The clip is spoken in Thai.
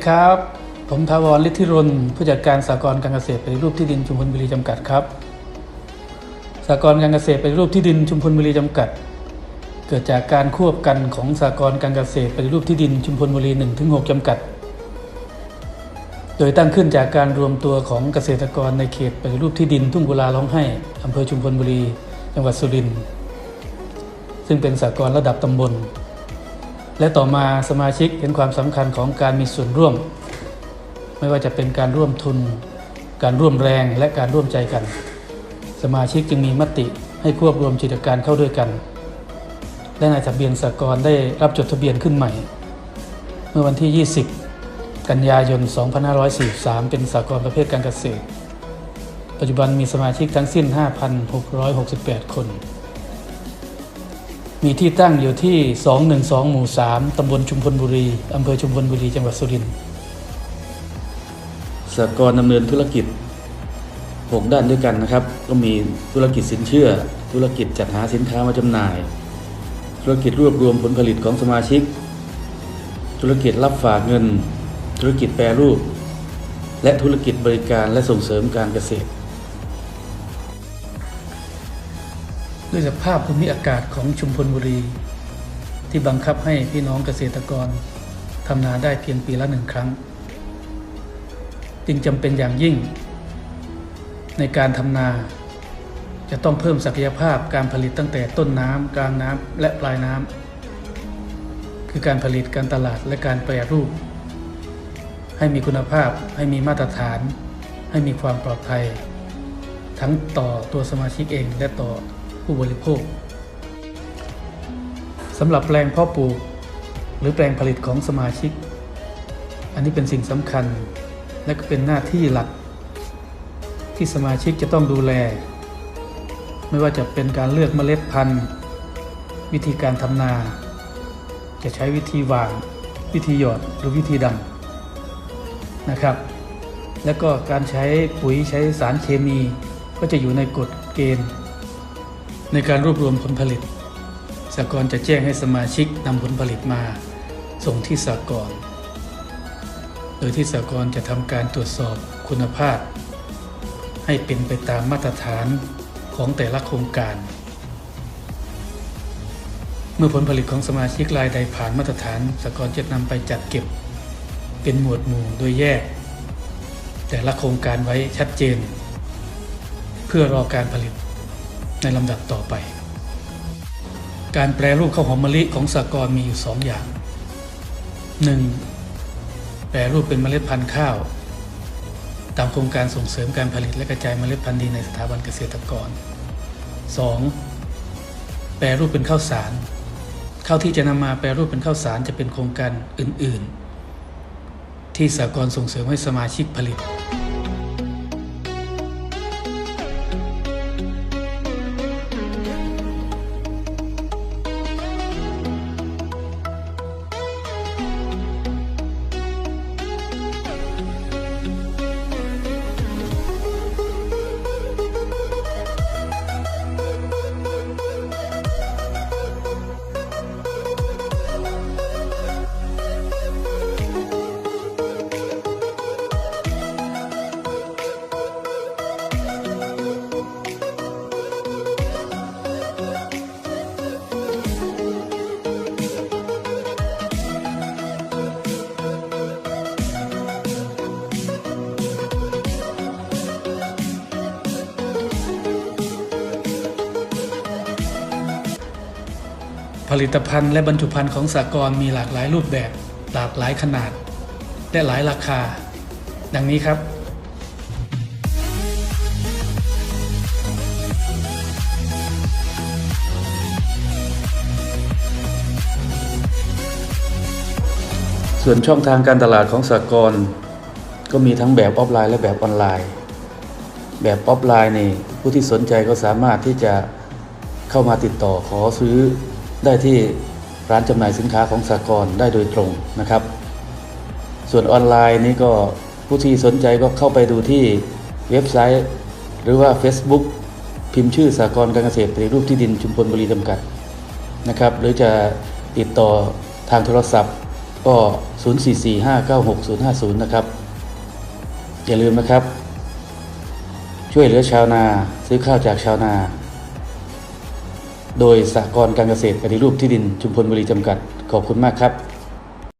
ดีครับ ผมทาวรฤทธิรนผู้จัดการสากลการเกษตรปฏิรูปที่ดินชุมพลบุรีจำกัดครับสากลการเกษตรปฏิรูปที่ดินชุมพลบุรีจำกัด เกิดจากการควบกันของสากลการเกษตรปฏิรูปที่ดินชุมพลบุรี1ถึง6จำกัด โดยตั้งขึ้นจากการรวมตัวของเกษตรกรในเขตปฏิรูปที่ดินทุ่งกุลาร้องไห้อำเภอชุมพลบุรี จังหวัดสุรินทร์ซึ่งเป็นสากลระดับตำบล และต่อมาสมาชิกเห็นความสำคัญของการมีส่วนร่วม ไม่ว่าจะเป็นการร่วมทุน การร่วมแรงและการร่วมใจกัน สมาชิกจึงมีมติให้ควบรวมกิจการเข้าด้วยกัน และนายทะเบียนสากลได้รับจดทะเบียนขึ้นใหม่ เมื่อวันที่ 20 กันยายน 2543 เป็นสากลประเภทการเกษตร ปัจจุบันมีสมาชิกทั้งสิ้น 5,668 คน มีที่ตั้งอยู่ที่ 212 หมู่ 3 ตำบลชุมพลบุรี อำเภอชุมพลบุรี จังหวัดสุรินทร์สากลดำเนินธุรกิจ 6 ด้านด้วยกันนะครับ ก็มีธุรกิจสินเชื่อ ธุรกิจจัดหาสินค้ามาจำหน่าย ธุรกิจรวบรวมผลผลิตของสมาชิก ธุรกิจรับฝากเงิน ธุรกิจแปรรูป และธุรกิจบริการและส่งเสริมการเกษตร ด้วยสภาพภูมิอากาศของชุมพลบุรี ที่บังคับให้พี่น้องเกษตรกรทำนาได้เพียงปีละหนึ่งครั้ง จึงจำเป็นอย่างยิ่ง ในการทำนา จะต้องเพิ่มศักยภาพการผลิตตั้งแต่ต้นน้ำกลางน้ำและปลายน้ำคือการผลิตการตลาดและการแปรรูป ให้มีคุณภาพให้มีมาตรฐาน ให้มีความปลอดภัย ทั้งต่อตัวสมาชิกเองและต่อ ผู้บริโภคสำหรับแปลงเพาะปลูก หรือแปลงผลิตของสมาชิก อันนี้เป็นสิ่งสำคัญ และก็เป็นหน้าที่หลัก ที่สมาชิกจะต้องดูแล ไม่ว่าจะเป็นการเลือกเมล็ดพันธุ์ วิธีการทำนา จะใช้วิธีหว่านวิธีหยอดหรือวิธีดำนะครับ แล้วก็การใช้ปุ๋ยใช้สารเคมีก็จะอยู่ในกฎเกณฑ์ ในการรวบรวมผลผลิตสากลจะแจ้งให้สมาชิกนำผลผลิตมาส่งที่สากลโดยที่สากลจะทำการตรวจสอบคุณภาพ ให้เป็นไปตามมาตรฐานของแต่ละโครงการ เมื่อผลผลิตของสมาชิกรายใดผ่านมาตรฐานสากลจะนำไปจัดเก็บ เป็นหมวดหมู่โดยแยก แต่ละโครงการไว้ชัดเจน เพื่อรอการผลิต ในลำดับต่อไป การแปรรูปข้าวหอมมะลิของสากลมีอยู่2อย่าง 1. แปรรูปเป็นเมล็ดพันธุ์ข้าว ตามโครงการส่งเสริมการผลิตและกระจายเมล็ดพันธุ์ดีในสถาบันเกษตรกร 2. แปรรูปเป็นข้าวสารข้าวที่จะนำมาแปรรูปเป็นข้าวสารจะเป็นโครงการอื่น ๆ ที่สากลส่งเสริมให้สมาชิกผลิต ผลิตภัณฑ์และบรรจุภัณฑ์ของสากลมีหลากหลายรูปแบบ หลากหลายขนาด และหลายราคา ดังนี้ครับ ส่วนช่องทางการตลาดของสากลก็มีทั้งแบบออฟไลน์และแบบออนไลน์ แบบออฟไลน์นี่ผู้ที่สนใจก็สามารถที่จะเข้ามาติดต่อขอซื้อ ได้ที่ร้านจำหน่ายสินค้าของสากลได้โดยตรงนะครับ ส่วนออนไลน์นี่ก็ผู้ที่สนใจก็เข้าไปดูที่เว็บไซต์ หรือว่า Facebook พิมพ์ชื่อสากลการเกษตรปฏิรูปที่ดินชุมพลบุรีจำกัดนะครับหรือจะติดต่อทางโทรศัพท์ก็ 044596050 นะครับ อย่าลืมนะครับ ช่วยเหลือชาวนา ซื้อข้าวจากชาวนา โดยสหกรณ์การเกษตรปฏิรูปที่ดินชุมพลบุรีจำกัด ขอบคุณมากครับ